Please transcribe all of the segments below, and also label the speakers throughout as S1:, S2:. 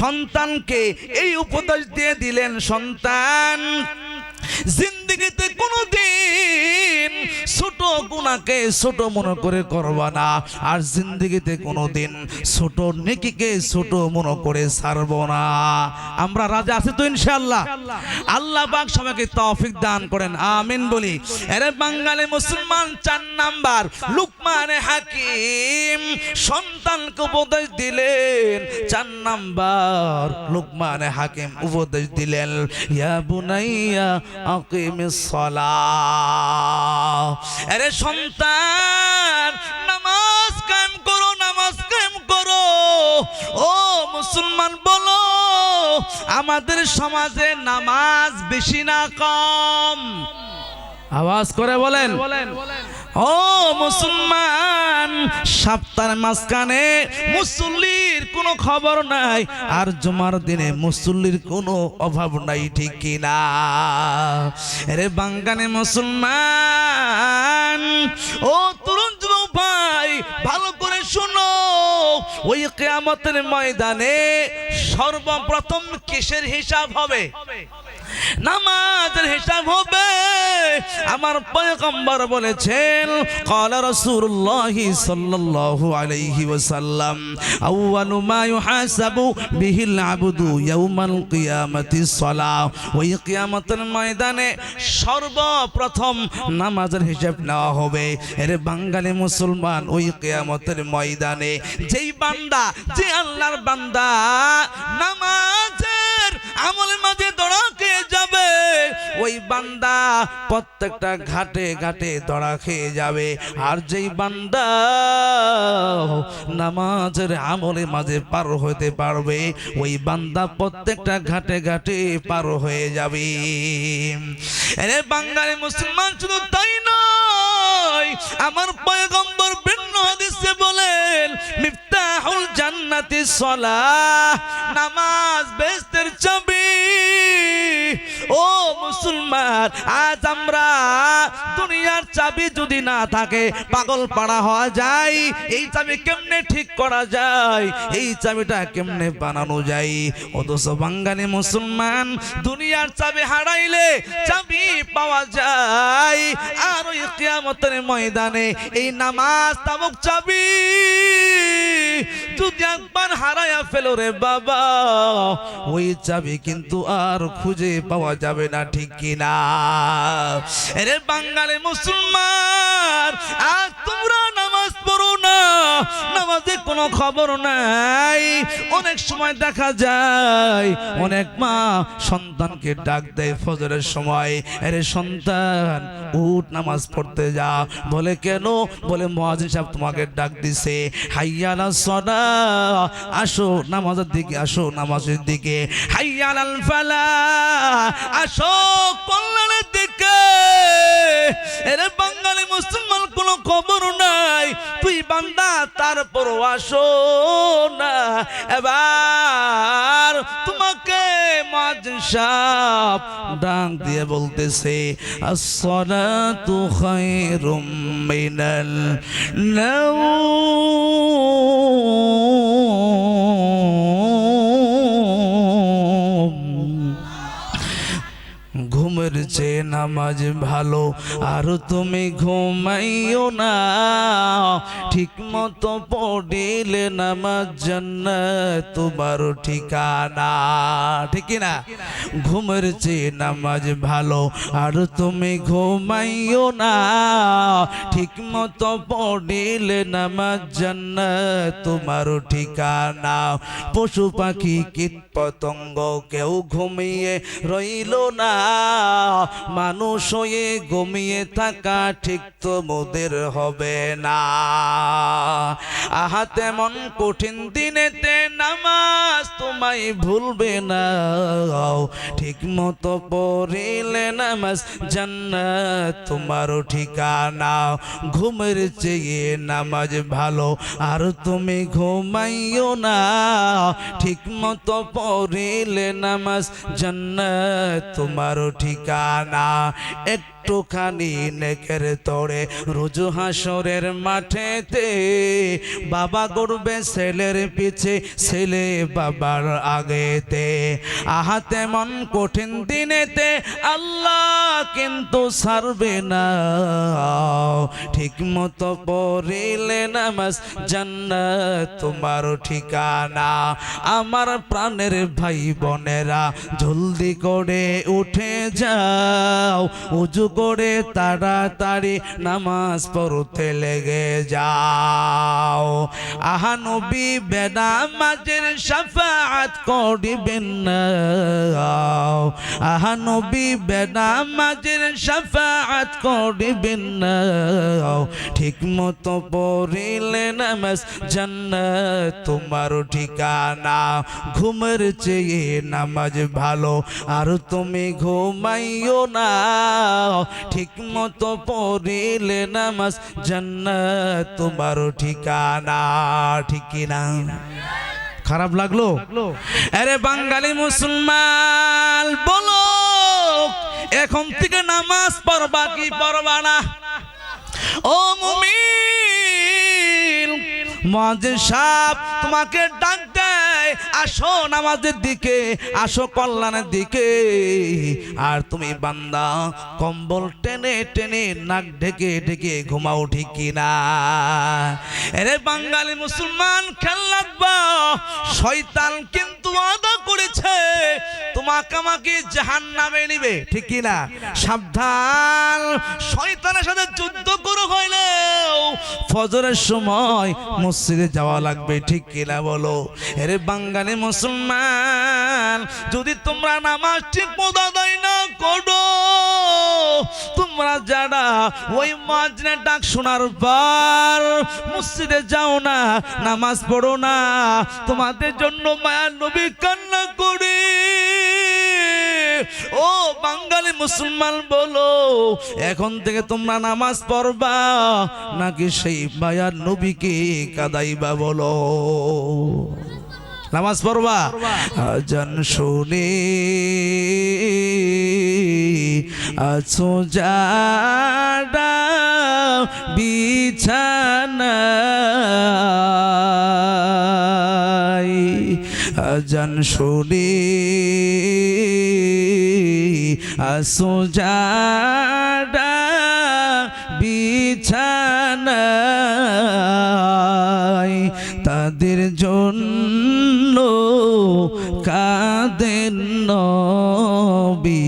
S1: সন্তানকে এই উপদেশ দিয়ে দিলেন সন্তান জিন্দগিতে কোনোদিন ছোট গুণাকে ছোট মনে করে করবা না। আর জিন্দগিতে কোনোদিন ছোট নেকিকে ছোট মনে করে ছাড়বো না। আমরা রাজা আছি তো ইনশাআল্লাহ। আল্লাহ পাক সবাইকে তৌফিক দান করেন, আমিন বলি। এরে বাঙালি মুসলমান, চার নাম্বার, লুকমানে হাকিম সন্তানকে উপদেশ দিলেন। চার নাম্বার, লুকমানে হাকিম উপদেশ দিলেন, ইয়া বুনাইয়া আকিমিস সালাহ। আরে সন্তান, নামাজ কায়েম করো, নামাজ কায়েম করো। ও মুসলমান, বলো, আমাদের সমাজে নামাজ বেশি না কম? আওয়াজ করে বলেন। ও মুসলমান, সপ্তাহের মাঝখানে মুসল্লির কোনো খবর নাই। আর জুমার দিনে মুসল্লির কোনো অভাব নাই, ঠিক কিনা রে বাঙ্গানে মুসলমান, ও তরুণ যুবক ভাই, ভালো করে শুনো। ওই কেয়ামতের ময়দানে সর্বপ্রথম কিসের হিসাব হবে? নামাজের হিসাব হবে আমার পয়গম্বর বলেছেন قال رسول الله صلى الله عليه وسلم اول ما يحاسب به العبد يوم القيامه الصلاه ওই কিয়ামতের ময়দানে সর্বপ্রথম নামাজের হিসাব নেওয়া হবে এর বাঙালি মুসলমান ওই কিয়ামতের ময়দানে যেই বান্দা যে আল্লাহর বান্দা নামাজের আমলের মাঝে দড়া খেয়ে যাবে ওই বান্দা প্রত্যেকটা ঘাটে ঘাটে দড়া খেয়ে যাবে। আর যেই বান্দা নামাজের আমলের মাঝে পার হতে পারবে, ওই বান্দা প্রত্যেকটা ঘাটে ঘাটে পার হয়ে যাবে। এরে বাঙালি মুসলমান, শুধু তাই নয়, আমার পয়গম্বর ভিন্ন হাদিসে বলেন, মিফতাহুল জান্নাতি সলাহ নামাজ বেস্তের আজ আমরা দুনিয়ার চাবি যদি না থাকে, পাগল পাড়া হওয়া যায়। এই চাবি কেমনে ঠিক করা যায়? এই চাবিটা কেমনে বানানো যায়? অথচ বাঙালি মুসলমান দুনিয়ার চাবি হারাইলে চাবি পাওয়া যায়। আর ওই কিয়ামতের ময়দানে এই নামাজ তামুক চাবি যদি একবার হারায়া ফেলো রে বাবা, ওই চাবি কিন্তু আর খুঁজে পাওয়া যাবে না, ঠিক কিনা? এরে বাঙালি মুসলমান, আর তোমরা নামাজ পড়ো না, নামাজে কোনো খবর নাই। অনেক সময় দেখা যায়, অনেক মা সন্তানকে ডাক দেয় ফজরের সময়, আরে সন্তান, উঠ, নামাজ পড়তে যা বলে, কেন? বলে মহাজিন সাহেব তোমাকে ডাক দিছে। হাইয়ালা সদা আসো নামাজের দিকে, আসো নামাজের দিকে। হাইয়ালাল ফালা, আসো কল্যাণের দিকে। এরে বাঙালি মুসলমান, কোনো খবর নাই। তুই বান্দা, তারপর আসো না। এবার তোমাকে সাপ ডাক দিয়ে বলতেছে, আসসালাতু খায়রুম মিনাল নাওম। চেয়ে নামাজ ভালো, আর তুমি ঘুমাইও না। ঠিক মতো পড়িলে নামাজ জান্নাত তোমার ঠিকানা। ঠিক না? ঘুমের চেয়ে নামাজ ভালো, আর তুমি ঘুমাইও না। ঠিক মতো পড়িলে নামাজ জান্নাত তোমার ঠিকানা। পশু পাখি কীট পতঙ্গ কেউ ঘুমিয়ে রইল না। মানুষ হয়ে ঘুমিয়ে থাকা ঠিক তো মোদের হবে না। আহা, তেমন কঠিন দিনেতে নামাজ তোমায় ভুলবে না। ঠিক মতো পড়িলে নামাজ জান্নাত তোমারও ঠিকানা। ঘুমের চেয়ে নামাজ ভালো, আর তুমি ঘুমাইও না। ঠিক মতো পড়িলে নামাজ জান্নাত তোমারও ঠিকানা। একটু একটুখানি নেকের তোড়ে রুজু হাসরের মাঠেতে বাবা করবে ছেলের পিছে, ছেলে বাবার আগেতে। আহা, তেমন কঠিন দিনেতে আল্লাহ কিন্তু ছাড়বে না। ঠিক মতো পড়িলে নামাজ জান্নাত তোমার ঠিকানা। আমার প্রাণের ভাই বোনেরা, জলদি করে উঠে যাও, উজু করে তাড়াতাড়ি নামাজ পড়তে লেগে যাও। আহা নবী বেনামাজের সাফাত করিবেন না। আহা নবী বেনামাজের সাফাত করিবেন না। ঠিক মতো পড়িলে নামাজ জান্নাত তোমার ঠিকানা। ঘুমের চেয়ে নামাজ ভালো। আর তুমি ঘুমাইও না। ঠিক মতো পড়িলে নামাজ জান্নাত তোমার ঠিকানা, ঠিক না খারাপ লাগল? আরে বাঙালি মুসলমান, বলো, এখন থেকে নামাজ পড়বা কি পড়বা না? ও মুমিন মজে সাপ তোমাকে ডাক দেয় আসো নামাজের দিকে, আসো কল্যাণের দিকে। আর তুমি বান্দা, কম্বল টেনে টেনে নাক ঢেকে ঢেকে ঘুমাও ঠিক কিনা? এরে বাঙালি মুসলমান খেল লাগবা শয়তান কিন্তু আদা করেছে, তোমাকে আমাকে জাহান নামে নিবে, ঠিক কিনা? সাবধান, শয়তানের সাথে যুদ্ধ করো হইলেও ফজরের সময় মসজিদে যাওয়া লাগবে, ঠিক কিনা বলো? এরে বাঙালি মুসলমান, যদি তোমরা নামাজ ঠিক মতো না করো, তোমরা যারা ওই মাজনে ডাক শোনার পর মসজিদে যাও না, নামাজ পড়ো না, তোমাদের জন্য মায়া নবী কান্না করে। ও বাঙালি মুসলমান বলো, এখন থেকে তোমরা নামাজ পড়বা, নাকি সেই মায়ার নবীকে কাদাইবা বলো? নামাজ পড়বা? আজান শুনে আছো যারা বিছানায় আজান শুনে আসো যারা বিছানায় তাদের জন্য কাঁদেন নবী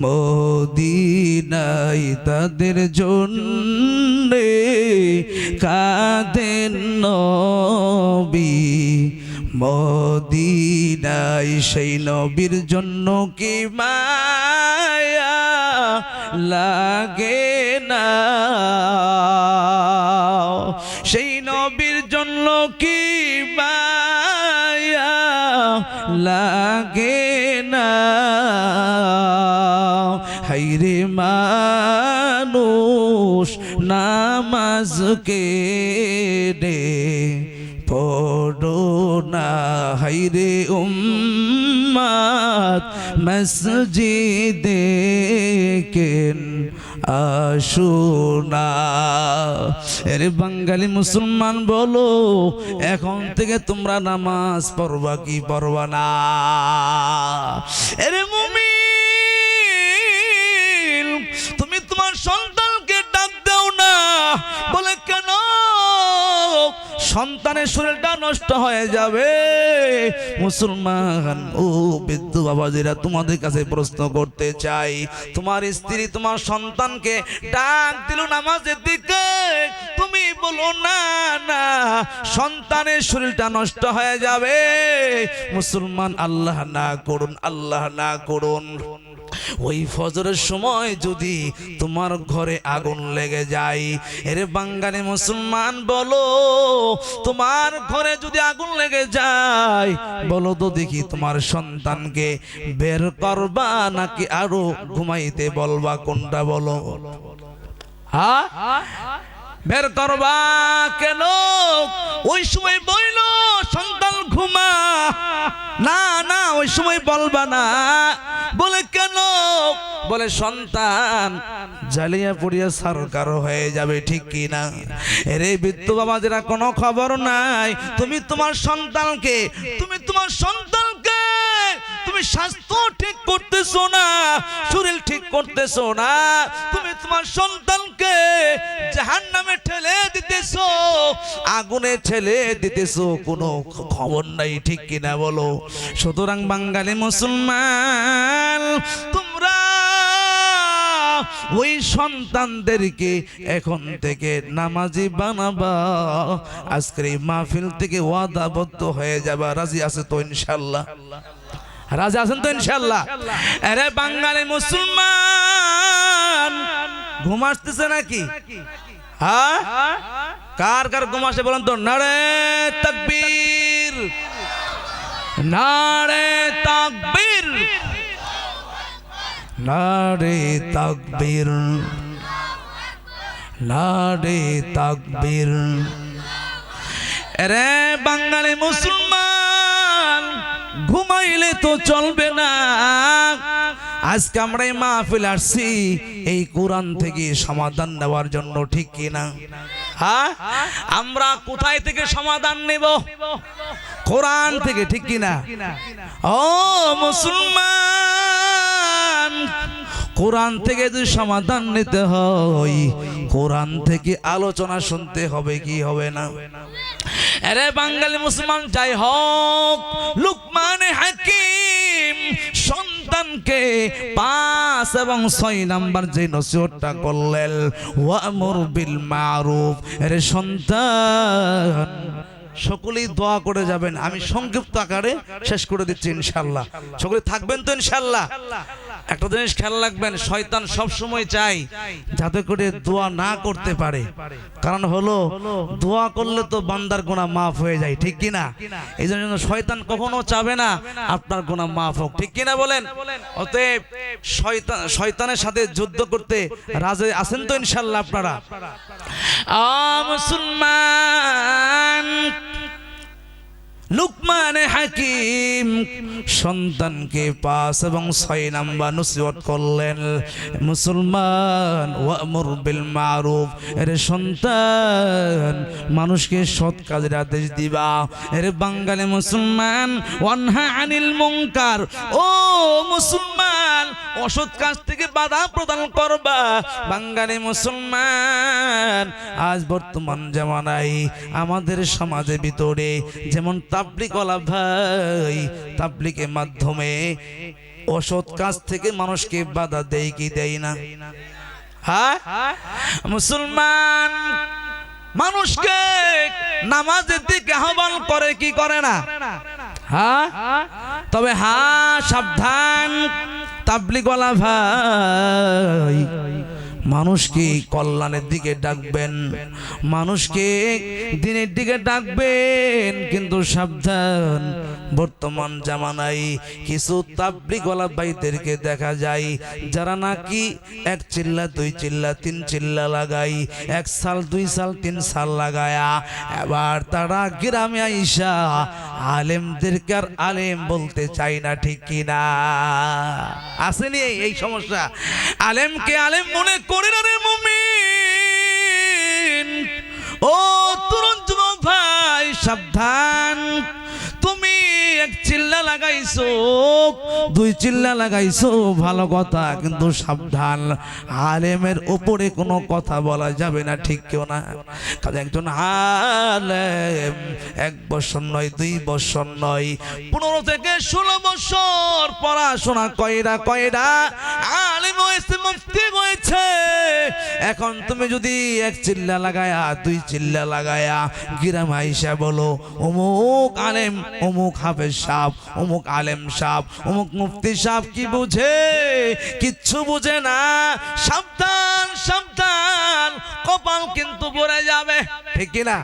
S1: মদিনাই তাদের জন্য কাঁদেন নবী মদিনাই সেই নবীর জন্য কি মায়া লাগে না? সেই নবীর জন্য কি লাগে না। হাইরে মানুষ নামাজকে রে পড়ো না। হাইরে উম্মাত মসজিদে কেন আসুনা এর বাঙালি মুসলমান বলো, এখন থেকে তোমরা নামাজ পড়বা কি পড়বা না? এরে মুমিন, তুমি তোমার সন্তানকে সন্তানের শরীরটা নষ্ট হয়ে যাবে। মুসলমান ও বৃদ্ধ বাবাজিরা, তোমাদের কাছে প্রশ্ন করতে চাই। তোমার স্ত্রী তোমার সন্তানকে ডাক দিল নামাজের দিকে। তুমি বলো, না না, সন্তানের শরীরটা নষ্ট হয়ে যাবে। মুসলমান, আল্লাহ না করুন, আল্লাহ না করুন। ওই ফজরের সময় যদি তোমার ঘরে আগুন লেগে যায়, এর বাঙালি মুসলমান বলো, তোমার ঘরে যদি আগুন লেগে যায়, বলো তো দেখি তোমার সন্তানকে বের করবা নাকি আরও ঘুমাইতে বলবা, কোনটা বলো? হ্যাঁ? বের করবা কেন? ওই সময় বইল, সন্তান ঘুমা। না না, ওই সময় বলবা না। বলে কেন? বলে, সন্তান, জ্বালিয়া পড়িয়া সরকার হয়ে যাবে, ঠিক কি না? রে বিদ্যু বাবাজেরা কোনো খবর নাই। তুমি তোমার সন্তানকে, তুমি তোমার সন্তানকে, তুমি স্বাস্থ্য ঠিক করতেছো না, শরীর ঠিক করতেছো না। তুমি তোমার সন্তানকে জাহান ঠেলে দিতেছো। আগুনে ঠেলে দিতেছো, কোনো খবর নাই, ঠিক কিনা বলো? সুতরাং বাঙালি মুসলমান, তোমরা ওই সন্তানদেরকে এখন থেকে নামাজি বানাবা। আজকের এই মাহফিল থেকে ওয়াদাবদ্ধ হয়ে যাবা। রাজি আছে তো ইনশাল্লাহ রাজি আছেন তো ইনশাল্লাহ আরে বাঙালি মুসলমান, ঘুম আসতেছে নাকি? হ্যাঁ? কার কার ঘুম বলেন তো? নারে তাকবীর। নারে তাকবীর। নারে তাকবীর। নারে তাকবীর। রে বাঙালি মুসলমান, ঘুমাইলে তো চলবে না। আজকে আমরা এই মাহফিল আসছি। এই কোরআন থেকে সমাধান নেওয়ার জন্য, ঠিক কি না? হ্যাঁ? আমরা কোথায় থেকে সমাধান নেব? কোরআন থেকে, ঠিক কি না? ও মুসলমান, কোরআন থেকে যদি সমাধান নিতে হয়, কোরআন থেকে আলোচনা শুনতে হবে, কি হবে না? আরে বাঙালি মুসলমান, যাই হোক, লুকমান হাকিম সন্তানকে পাঁচ এবং ছয় নাম্বার যে নসিহতটা করলেন, ওয়ামুর বিল মারুফ। আরে সন্তান, সকলেই দোয়া করে যাবেন। আমি সংক্ষিপ্ত আকারে শেষ করে দিচ্ছি ইনশাল্লাহ। সকলে থাকবেন তো ইনশাল্লাহ? একটা জিনিস খেয়াল রাখবেন, শয়তান সব সময় চাই যাতে করে দোয়া না করতে পারে। কারণ হলো, দোয়া করলে তো বান্দার গোনা মাফ হয়ে যায়, ঠিক কি না? এই জন্য শয়তান কখনো চাবে না, আপনার গোনা মাফ হোক, ঠিক কি না বলেন? অতএব শয়তান, শয়তানের সাথে যুদ্ধ করতে রাজে আছেন তো ইনশাল্লাহ আপনারা? মুসলমান লুকমানে হাকিম সন্তানকে পাঁচ এবং ছয় নাম্বার নসিহত করলেন। মুসলমান, ওয়ামুর বিল মারুফ। এর সন্তান, মানুষকে সৎ কাজের আদেশ দিবা। এর বাঙালি মুসলমান ওয়ানহা আনিল মুনকার। ও মুসলমান, অসৎ কাজ থেকে বাধা প্রদান করবা। বাঙালি মুসলমান, আজ বর্তমান জামানায় আমাদের সমাজের ভিতরে যেমন তাবলিকওয়ালা ভাই তাবলিকের মাধ্যমে অসৎ কাজ থেকে মানুষকে বাধা দেয় কি দেয় না? হ্যাঁ? মুসলমান মানুষকে নামাজের দিকে আহ্বান করে কি করে না? হ্যাঁ? তবে হ্যাঁ সাবধান তাবলিগওয়ালা ভাই মানুষকে কল্যাণের দিকে ডাকবেন মানুষকে দিনের দিকে ডাকবেন কিন্তু সাবধান বর্তমান জামানায় কিছু তাবলিগওয়ালা ভাইদেরকে দেখা যায়, যারা নাকি এক চিল্লা, দুই চিল্লা, তিন চিল্লা লাগাই এক সাল, দুই সাল, তিন সাল লাগায়া। এবার তারা গ্রামে আইসা আলেমদেরকে আর আলেম বলতে চাই না, ঠিক কিনা আসেনি এই- সমস্যা? আলেমকে আলেম মনে করে না রে মুমিন। ও তরুণ ভাই, সাবধান। তুমি এক চিল্লা লাগাইছো। দুই চিল্লা লাগাইছো, ভালো কথা, কিন্তু সাবধান। আলেমের উপরে কোনো কথা বলা যাবে না, ঠিক কেউ না। কারণ একজন আলেম এক বছর নয়, দুই বছর নয়, পনেরো থেকে ষোলো বছর পড়াশোনা কয়রা কয়রা আলেম হয়েছে, মুফতি হয়েছে। এখন তুমি যদি এক চিল্লা লাগায়া, দুই চিল্লা লাগায়া, গিরাম আইসা বলো, অমুক আলেম অমুক হাফেজ সাহ অমুক আলেম সাহ অমুক মুফতি সাহ কি বুঝে? কিচ্ছু বুঝে না। সাবধান সাবধান, কপাল কিন্তু পড়ে যাবে। ঠিক কিনা?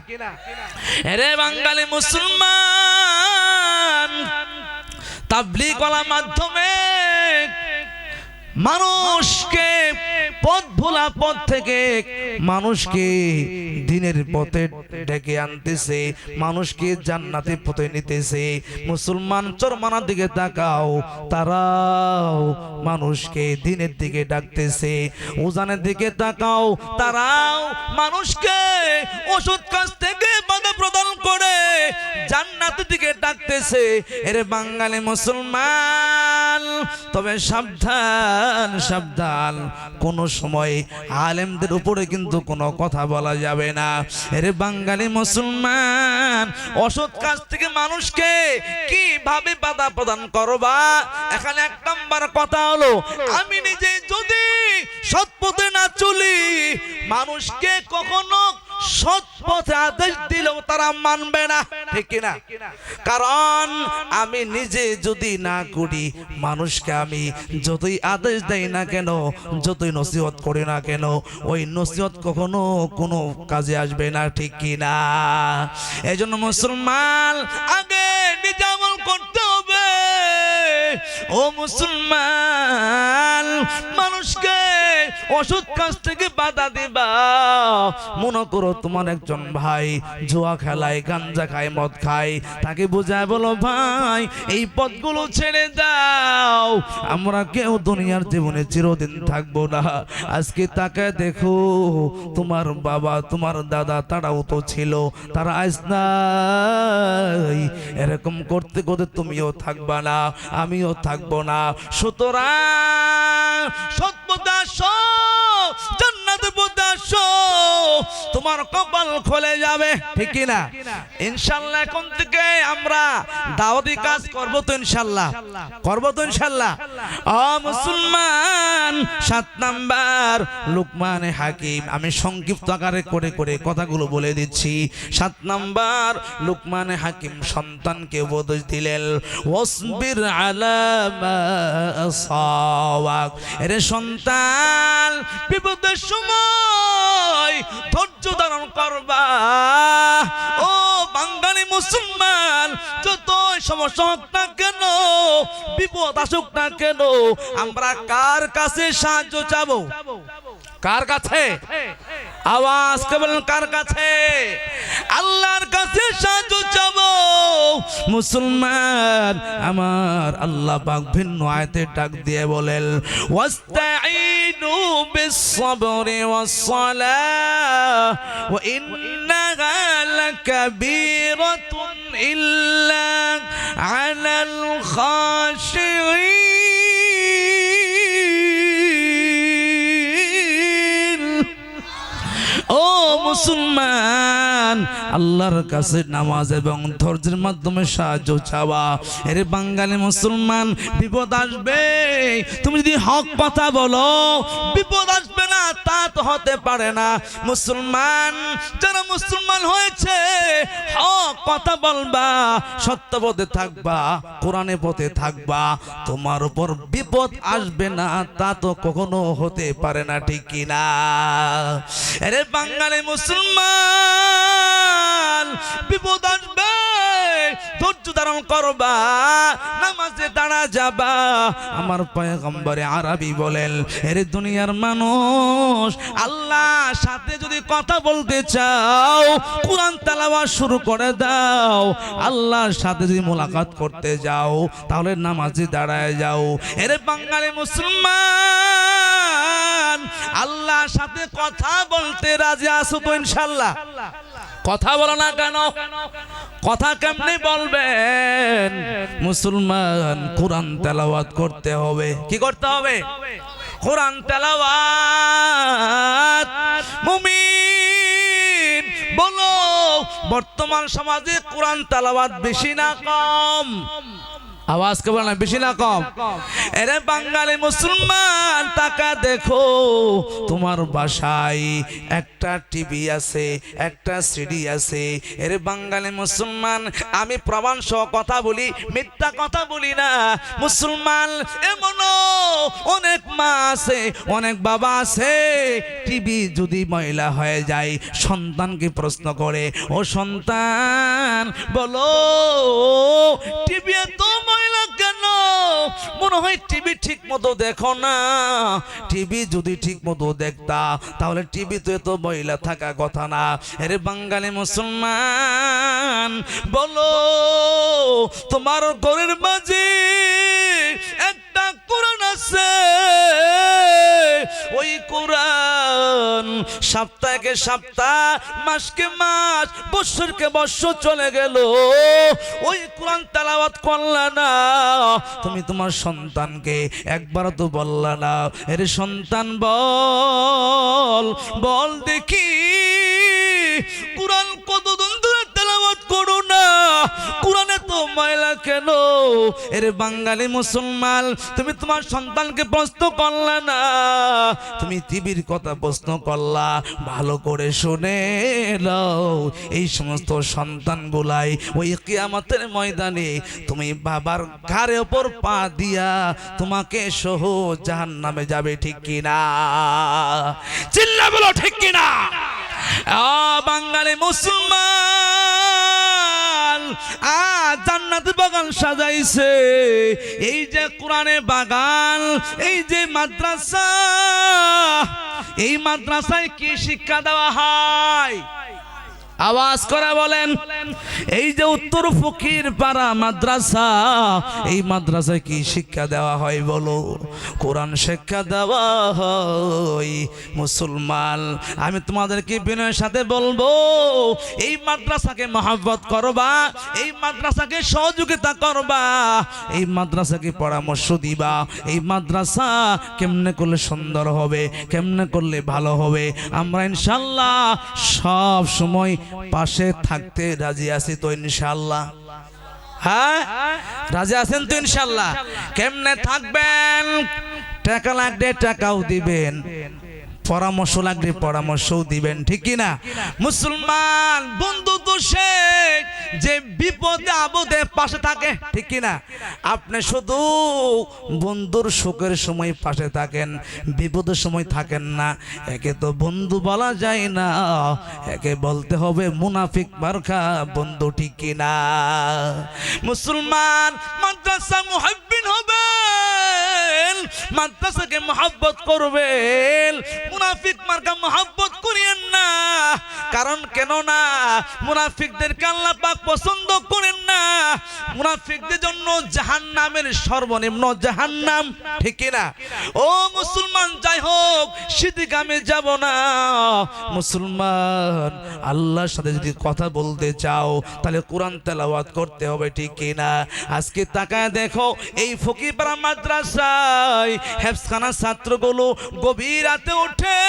S1: রে বাঙালি মুসলমান তাবলিগ কলার মাধ্যমে মানুষকে পথ ভোলা পথ থেকে মানুষকে দিনের পথে ডেকে আনতেছে, মানুষকে জান্নাতের পথে নিতেছে। মুসলমান চরমানার দিকে তাকাও, তারাও মানুষকে দিনের দিকে ডাকতেছে। উজানের দিকে তাকাও, তারাও মানুষকে ওষুধ কাছ থেকে বাধা প্রদান করে জান্নাতের দিকে ডাকতেছে। এর বাঙালি মুসলমান, তবে সাবধান। সাবধান সাবধান। কোন সময় আলেমদের উপরে কিন্তু কোনো কথা বলা যাবে না। এর বাঙালি মুসলমান, অসৎ কাজ থেকে মানুষকে কীভাবে বাধা প্রদান করবা? এখানে এক নম্বর কথা হলো, আমি নিজে যদি সৎপথে না চলি, মানুষকে কখনো সৎ আমি যদি আদেশ দেই না কেন নসিহত করি না কেন, ওই নসিহত কখনো কোনো কাজে আসবে না। ঠিক কিনা? এই জন্য মুসলমান, আগে নিজে আমল করতে হবে। ও মুসলমান, মানুষকে ওষুধ কাছ থেকে বাধা দিবা। মনে করো তোমার একজন ভাই জুয়া খেলায়, গাঞ্জা খায়, মদ খায়। তাকে বোঝায় বলো, ভাই, এই পথগুলো ছেড়ে দাও। আমরা কেউ দুনিয়ার জীবনে চিরদিন থাকব না। আজকে তাকে দেখো, তোমার বাবা, তোমার দাদা, তারাও তো ছিল। তারা আজ নাই। এরকম করতে করতে তুমিও থাকবা না, আমিও থাকব না। সুতরাং সত্যদাস জান্নাত বুদাস তোমার কপাল খুলে যাবে, ঠিক কি না? ইনশাল্লাহ এখন থেকে আমরা দাওয়াতি কাজ করব তো ইনশাল্লাহ। করব তো ইনশাল্লাহ। ও মুসলমান, সাত নাম্বার লুকমানে হাকিম। আমি সংক্ষিপ্ত আকারে করে করে কথাগুলো বলে দিচ্ছি। সাত নাম্বার লুকমানে হাকিম সন্তানকে উপদেশ দিলেন, ওয়াসবির আলা মা সন্তান বিপদের সময় ধৈর্য ধারণ করবা। ও বাঙালি মুসলমান যত সমস্যা হোক না কেন, বিপদ আসুক না কেন, আমরা কার কাছে সাহায্য চাবো? কার কাছে? আওয়াজ কে বলেন কার কাছে? আল্লাহর কাছে সাহায্য চাবো। মুসলমান, আমার আল্লাহ পাক ভিন্ন আয়তে ডাক দিয়ে বলেন ওয়াস্তাইনু বিস-সাবরি ওয়াস-সালাহ, ওয়া ইন্নাহা লাকাবীরাতুন ইল্লা আলাল খাশিঈন মুসলমান। আল্লাহর কাছে নামাজ এবং ধৈর্যের মাধ্যমে সাহায্য চাওয়া। এর বাঙালি মুসলমান, বিপদ আসবে। তুমি যদি হক কথা বলো, বিপদ আসবে না তা তো হতে পারে না। মুসলমান, যারা মুসলমান হয়েছে কথা বলবা থাকবা কোরআনে পথে থাকবা, তোমার উপর বিপদ আসবে না, তা তো কখনো হতে পারে না, ঠিক কিনা আরে বাঙালি মুসলমান, বিপদ আসবে ধারণ করবা, নামাজে দাঁড়া যাবা। আমার পয়গম্বরে আরবি বলেন, এর দুনিয়ার মানুষ, আল্লাহ সাথে যদি কথা বলতে চাও, কোরআন তালাওয়াত শুরু করে দাও। আল্লাহর সাথে যদি মোলাকাত করতে যাও, তাহলে নামাজে দাঁড়ায় যাও। এর বাঙালি মুসলমান, আল্লাহর সাথে কথা বলতে রাজি আছো তো ইনশাল্লাহ কথা বলো না কেন? কথা কেমনি বলবেন? মুসলমান কোরআন তেলাওয়াত করতে হবে। কি করতে হবে? কোরআন তেলাওয়াত। মুমিন, বলো, বর্তমান সমাজে কোরআন তেলাওয়াত বেশি না কম? আওয়াজ কে বলে না বেশি না কম। এরে বাঙালি মুসলমান টাকা দেখো, তোমার বাসায় একটা টিভি আছে, একটা সিডি আছে। এরে বাঙালি মুসলমান, আমি প্রমাণ সহ কথা বলি, মিথ্যা কথা বলি না। মুসলমান এমনও অনেক মা আছে, অনেক বাবা আছে। টিভি যদি ময়লা হয়ে যায়, সন্তানকে প্রশ্ন করে, ও সন্তান, বলো টিভি এত ময়লা কেন মনে হয় টিভি ঠিক মতো দেখো না। টিভি যদি ঠিক মতো দেখতা, তাহলে টিভিতে তো মহিলা থাকা কথা না। আরে বাঙালি মুসলমান, বলো, তোমার ঘরের মাঝে একটা কোরআন আছে। ওই কোরআন সপ্তাহকে সপ্তাহ, মাসকে মাস বৎসরকে বৎসর চলে গেল। ওই কোরআন তেলাওয়াত করলা না। তুমি তোমার সন্তানকে একবার তো বললা না। এর সন্তান বল বল দেখি। কোরআন কতদিন তেলাওয়াত করো না। কোরআনে তো ময়লা কেন? এর বাঙালি মুসলমান, তুমি তোমার সন্তানকে প্রশ্ন করলা না। তুমি টিভির কথা প্রশ্ন করলা। ভালো করে শুনে নাও। এই সমস্ত সন্তান গুলাই ওই কিয়ামতের ময়দানে তুমি বাবার ঘাড়ে ওপর পা দিয়া তোমাকে সহ জাহান নামে যাবে, ঠিক কিনা? চিল্লা বলো ঠিক কিনা? আ বাঙালি মুসলমান! আ জান্নাত বাগান সাজাইছে। এই যে কোরআনে বাগান, এই যে মাদ্রাসা, এই মাদ্রাসায় কি শিক্ষা দেওয়া হয়? আওয়াজ করা বলেন, এই যে উত্তর ফকির পাড়া মাদ্রাসা, এই মাদ্রাসায় কি শিক্ষা দেওয়া হয় বলো? কোরআন শিক্ষা দেওয়া হয়, মুসলমান। আমি তোমাদেরকে বিনয়ের সাথে বলব, এই মাদ্রাসাকে মহাব্বত করবা, এই মাদ্রাসাকে সহযোগিতা করবা, এই মাদ্রাসাকে পরামর্শ দিবা, এই মাদ্রাসা কেমনে করলে সুন্দর হবে, কেমনে করলে ভালো হবে, আমরা ইনশাল্লাহ সব সময় পাশে থাকতে রাজি আছি তো ইনশাল্লাহ হ্যাঁ? রাজি আছেন তো ইনশাল্লাহ কেমনে থাকবেন? টাকা লাগলে টাকাও দিবেন। পরামর্শ লাগলে পরামর্শও দিবেন, ঠিক কি না মুসলমান, বন্ধু তো সে যে বিপদে আপদে পাশে থাকে, ঠিক কি না আপনি শুধু বন্ধুর সুখের সময় পাশে থাকেন, বিপদের সময় থাকেন না। একে তো বন্ধু বলা যায় না, একে বলতে হবে মুনাফিক মার্কা বন্ধু, ঠিক কি না মুসলমান, মাদ্রাসা মুহাব্বিন হবেন, মাদ্রাসাকে মহাব্বত করবেন মুনাফিক মার্কা মহাব্বত করিয়েন না। কারণ কেন না মুনাফিকদেরকে আল্লাহ পাক পছন্দ করেন না। মুনাফিকদের জন্য জাহান্নামের সর্বনিম্ন জাহান্নাম, ঠিক না ও মুসলমান, যাই হোক সিদ্দিকামে যাব না। মুসলমান, আল্লাহর সাথে যদি কথা বলতে চাও, তাহলে কোরআন তেলাওয়াত করতে হবে, ঠিক না আজকে তাকায় দেখো, এই ফকিপাড়া মাদ্রাসায় হেফসখানা ছাত্রগুলো গভীর রাতে ওঠে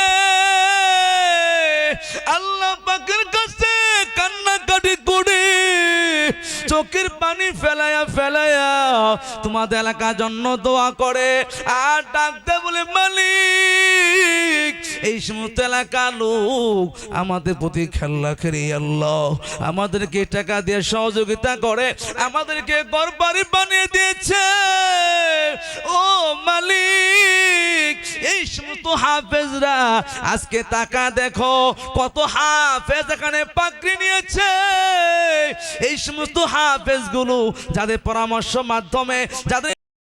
S1: আল্লাহ পাকের কাছে চোখের পানি ফেলায়া ফেলায়া তোমাদের এলাকার জন্য দোয়া করে। আর ডাকতে বলে, মালিক, এই সমস্ত এলাকা লোক আমাদের প্রতি খেলা খেলি আল্লাহ। আমাদেরকে টাকা দিয়ে সহযোগিতা করে, আমাদেরকে ঘর বাড়ি বানিয়ে দিয়েছে। ও মালিক, এই সমস্ত হাফেজরা, আজকে টাকা দেখো, কত হাফেজ এখানে পাকড়ি নিয়েছে। এই সমস্ত হাফেজ গুলো যাদের পরামর্শ মাধ্যমে যাদের